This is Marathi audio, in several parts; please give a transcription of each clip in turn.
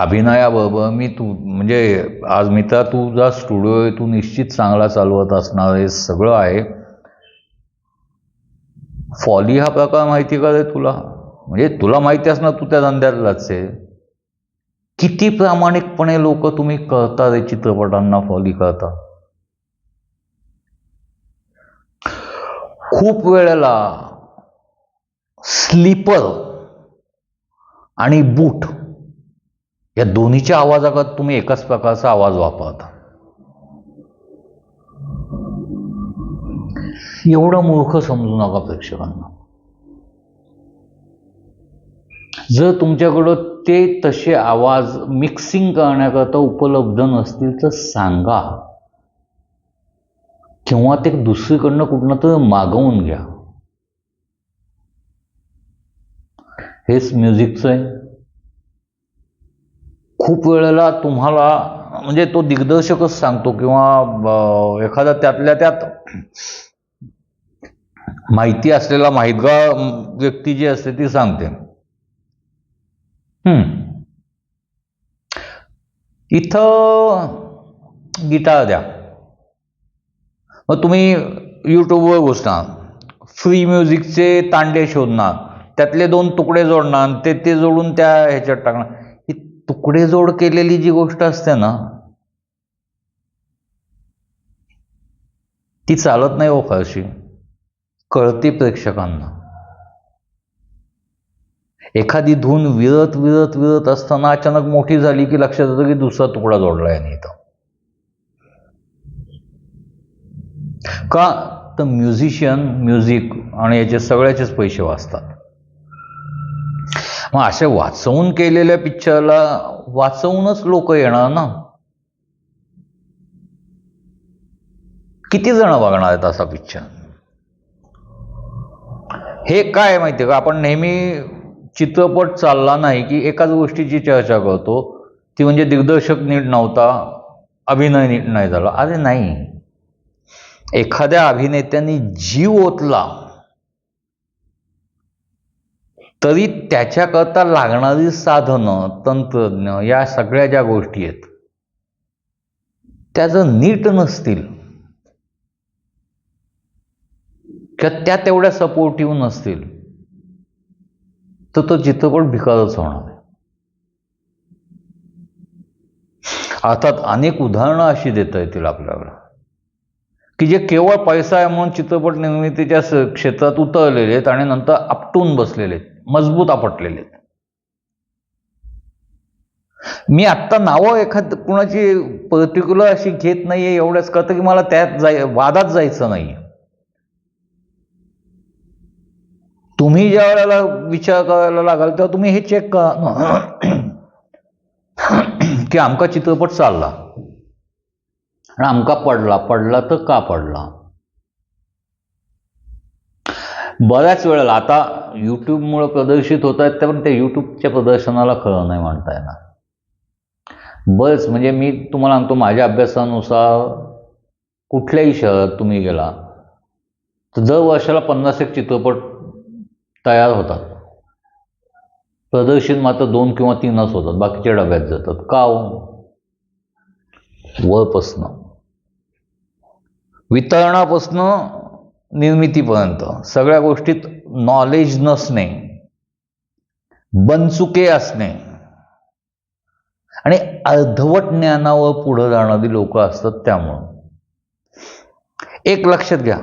अभिनयाबरोबर मी तू म्हणजे आज मित्रा तुझा स्टुडिओ आहे तू निश्चित चांगला चालवत असणार हे सगळं आहे. फॉली हा प्रकार माहिती का रे तुला? म्हणजे तुला माहिती असणार तू त्या धंद्यातलाच आहे. किती प्रामाणिकपणे लोक तुम्ही करता रे चित्रपटांना फॉली करता? खूप वेळेला स्लीपर आणि बूट या दोन्हीच्या आवाजात तुम्ही एकाच प्रकारचा आवाज वापरता. एवढं मूर्ख समजू नका प्रेक्षकांना. जर तुमच्याकडं ते तसे आवाज मिक्सिंग करण्याकरता उपलब्ध नसतील तर सांगा. किंवा ते दुसरीकडनं कुठनं तर मागवून घ्या. हेच म्युझिकचं आहे. खूप वेळेला तुम्हाला म्हणजे तो दिग्दर्शकच सांगतो किंवा एखादा त्यातल्या त्यात माहिती असलेला माहितगार व्यक्ती जी असते ती सांगते. इथं गिटार द्या. मग तुम्ही यूट्यूबवर घुसणार. फ्री म्युझिकचे तांडे शोधणार. त्यातले दोन तुकडे जोडणार ते ते जोडून त्या ह्याच्यात टाकणार. तुकडे जोड केलेली जी गोष्ट असते ना ती चालत नाही हो फारशी कळते प्रेक्षकांना. एखादी धून विरत विरत विरत असताना अचानक मोठी झाली की लक्षात येतं की दुसरा तुकडा जोडला याने इथं. का? तर म्युझिशियन म्युझिक आणि याचे सगळ्याचेच पैसे वाचतात. मग असे वाचवून केलेल्या पिक्चरला वाचवूनच लोक येणार ना? किती जण बघणार आहेत असा पिक्चर हे काय माहिती का? आपण नेहमी चित्रपट चालला नाही की एकाच गोष्टीची चर्चा करतो. ती म्हणजे दिग्दर्शक नीट नव्हता अभिनय नीट नाही झाला. अरे नाही. एखाद्या अभिनेत्यांनी जीव ओतला. तरी त्याच्याकरता लागणारी साधनं तंत्रज्ञ या सगळ्या ज्या गोष्टी आहेत त्या जर नीट नसतील किंवा त्या तेवढ्या सपोर्टिव्ह नसतील तर तो चित्रपट भिकारच होणार अर्थात अनेक उदाहरणं अशी देता येतील आपल्याला. की जे केवळ पैसा आहे म्हणून चित्रपट निर्मितीच्या क्षेत्रात उतरलेले आहेत आणि नंतर आपटून बसलेले आहेत मजबूत आपटलेले आहेत. मी आत्ता नावं एखाद कुणाची पर्टिक्युलर अशी घेत नाहीये एवढंच करतं की मला त्यात जाय वादात जायचं नाही तुम्ही ज्या वेळेला विचार करायला लागाल तेव्हा तुम्ही हे चेक करा. की आमका चित्रपट चालला. आणि आमका पडला पडला तर का पडला? बऱ्याच वेळेला आता यूट्यूबमुळं प्रदर्शित होत आहेत पण त्या यूट्यूबच्या प्रदर्शनाला खरं नाही म्हणता येणार. बरेच म्हणजे मी तुम्हाला सांगतो माझ्या अभ्यासानुसार कुठल्याही शहरात तुम्ही गेला तर दर वर्षाला पन्नास एक चित्रपट तयार होतात. प्रदर्शित मात्र दोन किंवा तीनच होतात बाकीच्या डब्यात जातात. का हो? वरपासनं वितरणापासनं निर्मितीपर्यंत सगळ्या गोष्टीत नॉलेज नसणे बनचुके असणे. आणि अर्धवट ज्ञानावर पुढं जाणारी लोक असतात त्यामुळं. एक लक्षात घ्या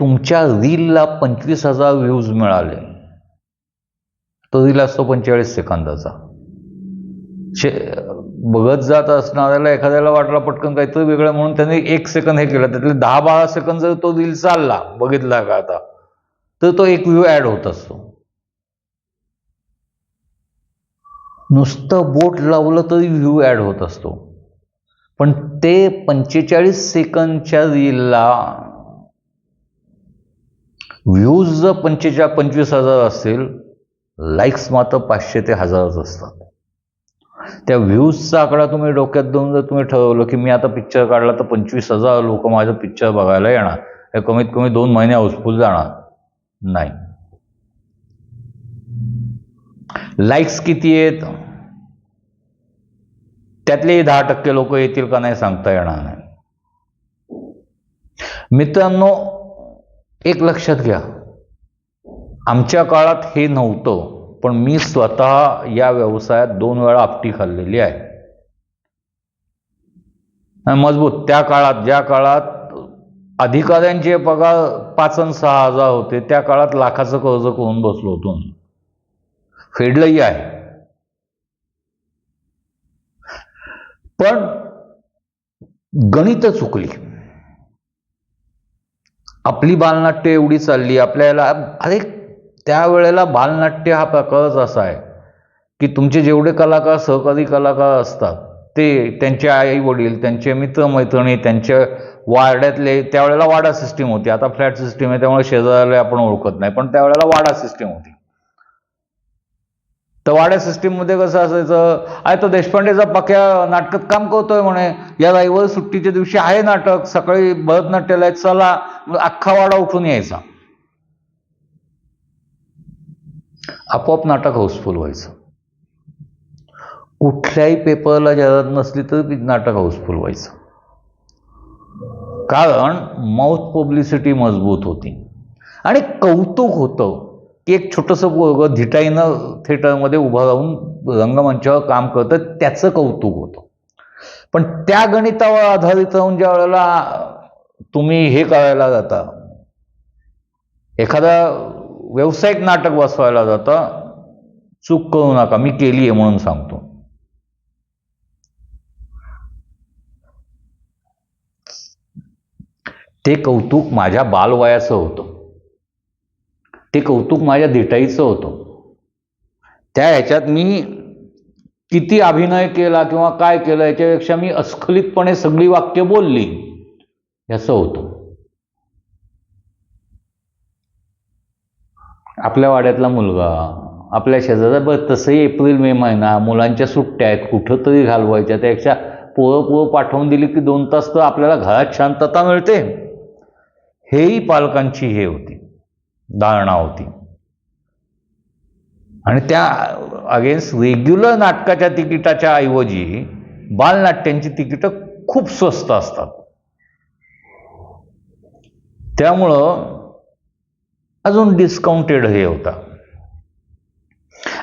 तुमच्या रीलला पंचवीस हजार व्ह्यूज मिळाले तो रील असतो पंचेचाळीस सेकंदाचा. शे बघत जात असणाऱ्याला एखाद्याला वाटला पटकन काहीतरी वेगळं म्हणून त्याने एक सेकंद हे केलं. त्यातले दहा बारा सेकंद जर तो रील चालला बघितला का आता तर तो एक व्ह्यू ॲड होत असतो. नुसतं बोट लावलं तरी व्ह्यू ॲड होत असतो. पण ते पंचेचाळीस सेकंदच्या रीलला व्ह्यूज जर पंचेचाळ पंचवीस हजार असतील लाईक्स मात्र पाचशे ते हजारच असतात. त्या व्ह्यूजचा आकडा तुम्ही डोक्यात देऊन जर तुम्ही ठरवलं की मी आता पिक्चर काढला तर पंचवीस हजार लोक माझं पिक्चर बघायला येणार. हे कमीत कमी दोन महिने हाऊसफुल जाणार. नाही. लाईक्स किती आहेत? त्यातले दहा टक्के लोक येतील का नाही सांगता येणार नाही. मित्रांनो एक लक्षात घ्या. आमच्या काळात हे नव्हतं. पण मी स्वतः या व्यवसायात दोन वेळा आपटी खाल्लेली आहे. मजबूत त्या काळात ज्या काळात अधिकाऱ्यांचे पगार पाच आणि सहा हजार होते त्या काळात लाखाचं कर्ज करून बसलो होतो मी. फेडलंही आहे. पण गणित चुकली. आपली बालनाट्य एवढी चालली आपल्याला अरे त्यावेळेला बालनाट्य हा प्रकारच असा आहे की तुमचे जेवढे कलाकार सहकारी कलाकार असतात ते त्यांचे आई वडील त्यांचे मित्रमैत्रिणी त्यांच्या वाड्यातले त्यावेळेला वाडा सिस्टीम होती. आता फ्लॅट सिस्टीम आहे त्यामुळे शेजाऱ्याला आपण ओळखत नाही पण त्यावेळेला वाडा सिस्टीम होती. तर वाड्या सिस्टीममध्ये कसं असायचं आहे तो देशपांडेचा पक्या नाटकात काम करतोय म्हणे. या रविवार सुट्टीच्या दिवशी आहे नाटक सकाळी भरतनाट्याला चला अख्खा वाडा उठून यायचा. आपोआप नाटक हाऊसफुल व्हायचं. कुठल्याही पेपरला जाहिरात नसली तरी नाटक हाऊसफुल व्हायचं. कारण माउथ पब्लिसिटी मजबूत होती. आणि कौतुक होतं की एक छोटंसं पोरगं धिटाईनं थिएटरमध्ये उभं राहून रंगमंचावर काम करतं त्याचं कौतुक होतं. पण त्या गणितावर आधारित राहून ज्या वेळेला तुम्ही हे करायला जाता एखादा व्यावसायिक नाटक बसवायला जाता चूक करू नका मी केली आहे म्हणून सांगतो. ते कौतुक माझ्या बालवयाचं होतं. ते कौतुक माझ्या दिटाईचं होतं. त्या ह्याच्यात मी किती अभिनय केला किंवा काय केलं याच्यापेक्षा मी अस्खलितपणे सगळी वाक्य बोलली याचं होतं. आपल्या वाड्यातला मुलगा आपल्या शेजारचा बरं तसंही एप्रिल मे महिना मुलांच्या सुट्ट्या आहेत कुठं तरी घालवायच्या त्यापेक्षा पोरं पोळं पाठवून दिली की दोन तास तर आपल्याला घरात शांतता मिळते. हेही पालकांची हे होती धारणा होती. आणि त्या अगेन्स्ट रेग्युलर नाटकाच्या तिकिटाच्या ऐवजी बालनाट्यांची तिकीटं खूप स्वस्त असतात. त्यामुळं अजून डिस्काउंटेड हे होता.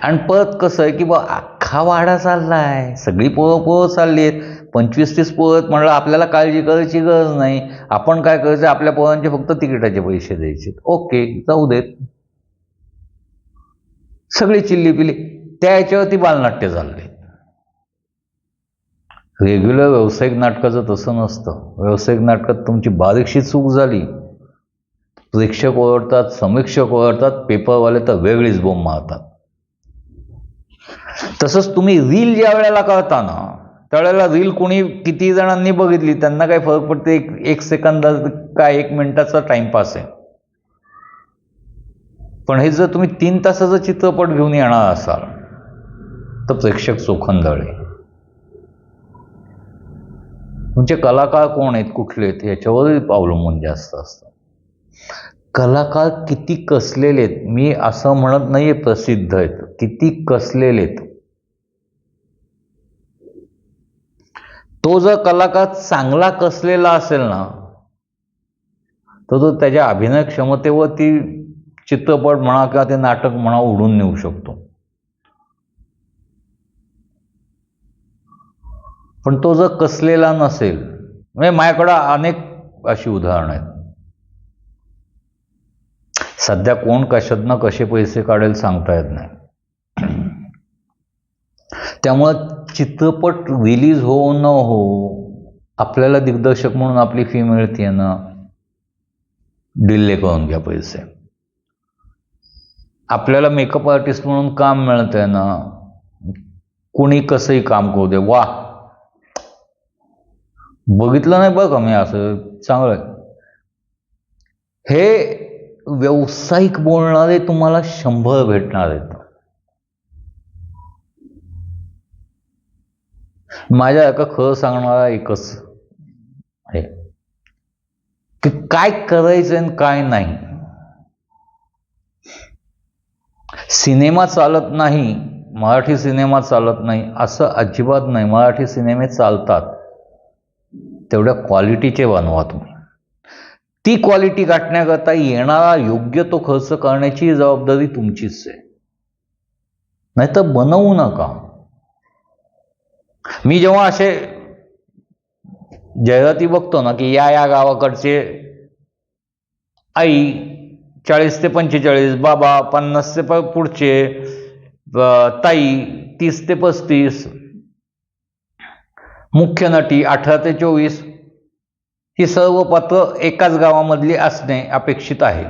आणि परत कसं आहे की बा अख्खा वाडा चाललाय. सगळी पोरं पोरं चालली आहेत. पंचवीस तीस पोरं म्हणलं आपल्याला काळजी करायची गरज नाही. आपण काय करायचं आपल्या पोरांचे फक्त तिकिटाचे पैसे द्यायचे. ओके जाऊ देत. सगळी चिल्ली पिली त्या याच्यावरती बालनाट्य चालले रेग्युलर व्यावसायिक नाटकाचं तसं नसतं. व्यावसायिक नाटकात तुमची बारीकशी चूक झाली प्रेक्षक ओरडतात समीक्षक ओरडतात पेपरवाले तर वेगळीच बोंब मारतात. तसंच तुम्ही रील ज्या वेळेला करता ना त्यावेळेला रील कोणी किती जणांनी बघितली त्यांना काही फरक पडते? एक एक सेकंद काय एक मिनिटाचा टाइमपास आहे? पण हे जर तुम्ही तीन तासाचा चित्रपट घेऊन येणार असाल तर प्रेक्षक चोखंदळे तुमचे कलाकार कोण आहेत कुठले आहेत याच्यावरही अवलंबून जास्त असतं. कलाकार किती कसलेले आहेत? मी असं म्हणत नाहीये प्रसिद्ध आहेत. किती कसलेले आहेत? तो जर कलाकार चांगला कसलेला असेल ना तर तो त्याच्या अभिनय क्षमतेवरती चित्रपट म्हणा किंवा ते नाटक म्हणा उडून नेऊ शकतो. पण तो जर कसलेला नसेल म्हणजे माझ्याकडं अनेक अशी उदाहरणं आहेत. सध्या कोण कशातनं कसे पैसे काढेल सांगता येत नाही. त्यामुळं चित्रपट रिलीज हो न हो आपल्याला दिग्दर्शक म्हणून आपली फी मिळते ना डिल्ले करून घ्या पैसे. आपल्याला मेकअप आर्टिस्ट म्हणून काम मिळतंय ना कुणी कसंही काम करू दे. वा बघितलं नाही बघा मी असं? चांगलं आहे. हे व्यावसायिक बोलणारे तुम्हाला शंभर भेटणार आहेत. माझ्या एका खरं सांगणारा एकच आहे. की काय करायचं आणि काय नाही. सिनेमा चालत नाही मराठी सिनेमा चालत नाही असं अजिबात नाही. मराठी सिनेमे चालतात. तेवढ्या क्वालिटीचे बनवा तुम्ही. ती क्वालिटी गाठण्याकरता येणारा योग्य तो खर्च करण्याची जबाबदारी तुमचीच आहे. नाही तर बनवू नका. मी जेव्हा असे जाहिराती बघतो ना की या या गावाकडचे आई चाळीस ते पंचेचाळीस बाबा पन्नास ते पुढचे ताई तीस ते पस्तीस मुख्य नटी अठरा ते चोवीस ही सर्व पात्र एकाच गावामधली असणे अपेक्षित आहे.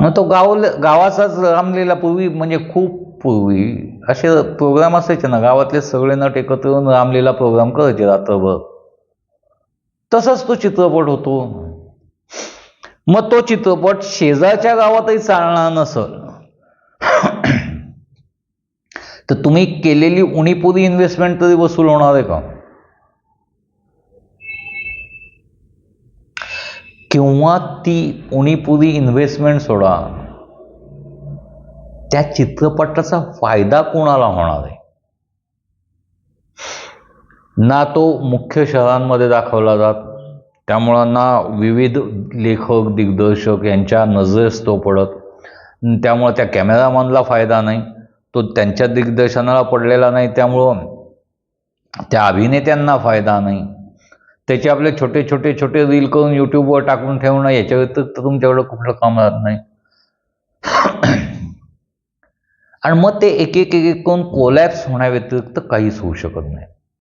मग तो गाव गावाचाच रामलीला पूर्वी म्हणजे खूप पूर्वी असे प्रोग्राम असायचे ना गावातले सगळे नट एकत्र येऊन रामलीला प्रोग्राम करायचे रात्रभर. तसाच तो चित्रपट होतो. मग तो चित्रपट शेजारच्या गावातही चालणार नसल. तर तुम्ही केलेली उणीपुरी इन्व्हेस्टमेंट तरी वसूल होणार आहे का? किंवा ती उणीपुरी इन्व्हेस्टमेंट सोडा त्या चित्रपटाचा फायदा कोणाला होणार आहे? ना तो मुख्य शहरांमध्ये दाखवला जात त्यामुळं ना विविध लेखक दिग्दर्शक यांच्या नजरेस तो पडत त्यामुळं त्या कॅमेरामॅनला फायदा नाही. तो त्यांच्या दिग्दर्शनाला पडलेला नाही त्यामुळं त्या अभिनेत्यांना फायदा नाही. त्याचे आपले छोटे छोटे छोटे रील करून यूट्यूबवर टाकून ठेवणं याच्या व्यतिरिक्त तुमच्याकडं कुठलं काम राहत नाही. आणि मग ते एक एक एक एक करून कोलॅप्स होण्याव्यतिरिक्त काहीच होऊ शकत नाही.